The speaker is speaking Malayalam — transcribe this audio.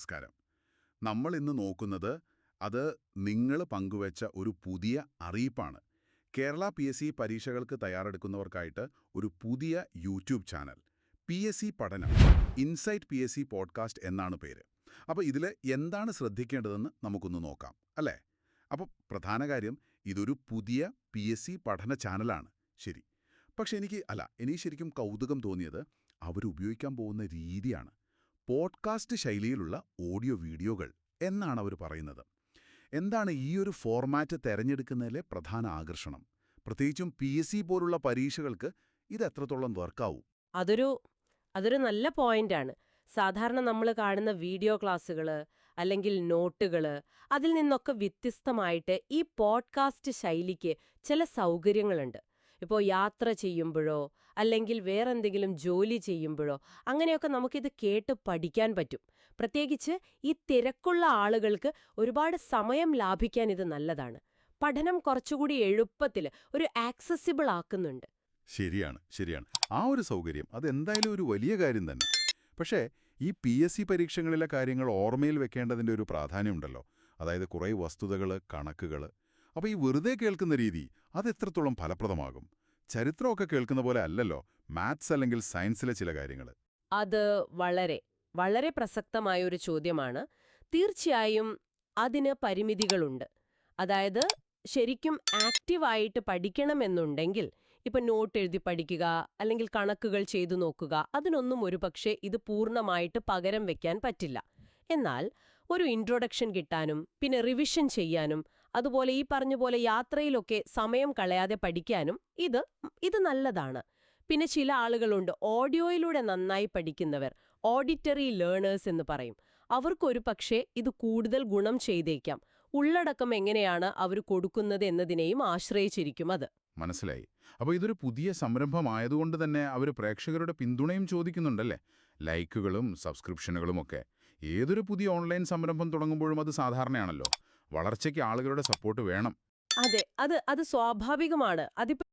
നമസ്കാരം. നമ്മൾ ഇന്ന് നോക്കുന്നത് അത് നിങ്ങൾ പങ്കുവച്ച ഒരു പുതിയ അറിയിപ്പാണ്. കേരള പി എസ് സി പരീക്ഷകൾക്ക് തയ്യാറെടുക്കുന്നവർക്കായിട്ട് ഒരു പുതിയ YouTube channel P S C പഠനം insight P S C podcast എന്നാണ് പേര്. അപ്പോൾ ഇതിൽ എന്താണ് ശ്രദ്ധിക്കേണ്ടതെന്ന് നമുക്കൊന്ന് നോക്കാം അല്ലേ? അപ്പോൾ പ്രധാന കാര്യം ഇതൊരു പുതിയ പി എസ് സി പഠന ചാനലാണ്. ശരി. പക്ഷെ എനിക്ക് അല്ല എനിക്ക് ശരിക്കും കൗതുകം തോന്നിയത് അവരുപയോഗിക്കാൻ പോകുന്ന രീതിയാണ്. പോഡ്കാസ്റ്റ് ശൈലിയിലുള്ള ഓഡിയോ വീഡിയോകൾ എന്നാണ് അവർ പറയുന്നത്. എന്താണ് ഈ ഒരു ഫോർമാറ്റ് തിരഞ്ഞെടുക്കുന്നതിലെ പ്രധാന ആകർഷണം? പ്രത്യേകിച്ചും പി പോലുള്ള പരീക്ഷകൾക്ക് ഇത് എത്രത്തോളം വർക്കാവും? അതൊരു അതൊരു നല്ല പോയിന്റാണ്. സാധാരണ നമ്മൾ കാണുന്ന വീഡിയോ ക്ലാസ്സുകൾ അല്ലെങ്കിൽ നോട്ടുകൾ അതിൽ നിന്നൊക്കെ വ്യത്യസ്തമായിട്ട് ഈ പോഡ്കാസ്റ്റ് ശൈലിക്ക് ചില സൗകര്യങ്ങളുണ്ട്. ഇപ്പോൾ യാത്ര ചെയ്യുമ്പോഴോ അല്ലെങ്കിൽ വേറെന്തെങ്കിലും ജോലി ചെയ്യുമ്പോഴോ അങ്ങനെയൊക്കെ നമുക്കിത് കേട്ട് പഠിക്കാൻ പറ്റും. പ്രത്യേകിച്ച് ഈ തിരക്കുള്ള ആളുകൾക്ക് ഒരുപാട് സമയം ലാഭിക്കാൻ ഇത് നല്ലതാണ്. പഠനം കുറച്ചുകൂടി എളുപ്പത്തിൽ ഒരു ആക്സസിബിൾ ആക്കുന്നുണ്ട്. ശരിയാണ് ശരിയാണ്. ആ ഒരു സൗകര്യം അതെന്തായാലും ഒരു വലിയ കാര്യം തന്നെ. പക്ഷേ ഈ പി എസ് സി പരീക്ഷകളിലെ കാര്യങ്ങൾ ഓർമ്മയിൽ വെക്കേണ്ടതിന്റെ ഒരു പ്രാധാന്യമുണ്ടല്ലോ. അതായത് കുറേ വസ്തുതകൾ കണക്കുകൾ അപ്പോൾ ഈ വെറുതെ കേൾക്കുന്ന രീതി അത് എത്രത്തോളം ഫലപ്രദമാകും? ചരിത്രമൊക്കെ കേൾക്കുന്ന പോലെ അല്ലല്ലോ മാത്സ് അല്ലെങ്കിൽ സയൻസിലെ ചില കാര്യങ്ങൾ അത് വളരെ വളരെ പ്രസക്തമായ ഒരു ചോദ്യമാണ്. തീർച്ചയായും അതിന് പരിമിതികളുണ്ട്. അതായത് ശരിക്കും ആക്റ്റീവായിട്ട് പഠിക്കണമെന്നുണ്ടെങ്കിൽ ഇപ്പൊ നോട്ട് എഴുതി പഠിക്കുക അല്ലെങ്കിൽ കണക്കുകൾ ചെയ്തു നോക്കുക അതിനൊന്നും ഒരുപക്ഷെ ഇത് പൂർണമായിട്ട് പകരം വെക്കാൻ പറ്റില്ല. എന്നാൽ ഒരു ഇൻട്രൊഡക്ഷൻ കിട്ടാനും പിന്നെ റിവിഷൻ ചെയ്യാനും അതുപോലെ ഈ പറഞ്ഞ പോലെ യാത്രയിലൊക്കെ സമയം കളയാതെ പഠിക്കാനും ഇത് ഇത് നല്ലതാണ്. പിന്നെ ചില ആളുകളുണ്ട് ഓഡിയോയിലൂടെ നന്നായി പഠിക്കുന്നവർ ഓഡിറ്ററി ലേണേഴ്സ് എന്ന് പറയും. അവർക്കൊരു പക്ഷേ ഇത് കൂടുതൽ ഗുണം ചെയ്തേക്കാം. ഉള്ളടക്കം എങ്ങനെയാണ് അവർ കൊടുക്കുന്നത് എന്നതിനെയും ആശ്രയിച്ചിരിക്കും അത്. മനസ്സിലായി. അപ്പോൾ ഇതൊരു പുതിയ സംരംഭമായതുകൊണ്ട് തന്നെ അവർ പ്രേക്ഷകരുടെ പിന്തുണയും ചോദിക്കുന്നുണ്ടല്ലേ? ലൈക്കുകളും സബ്സ്ക്രിപ്ഷനുകളും ഒക്കെ ഏതൊരു പുതിയ ഓൺലൈൻ സംരംഭം തുടങ്ങുമ്പോഴും അത് സാധാരണയാണല്ലോ. വളർച്ചയ്ക്ക് ആളുകളുടെ സപ്പോർട്ട് വേണം. അതെ. അത് അത് സ്വാഭാവികമാണ്. അതിപ്പോ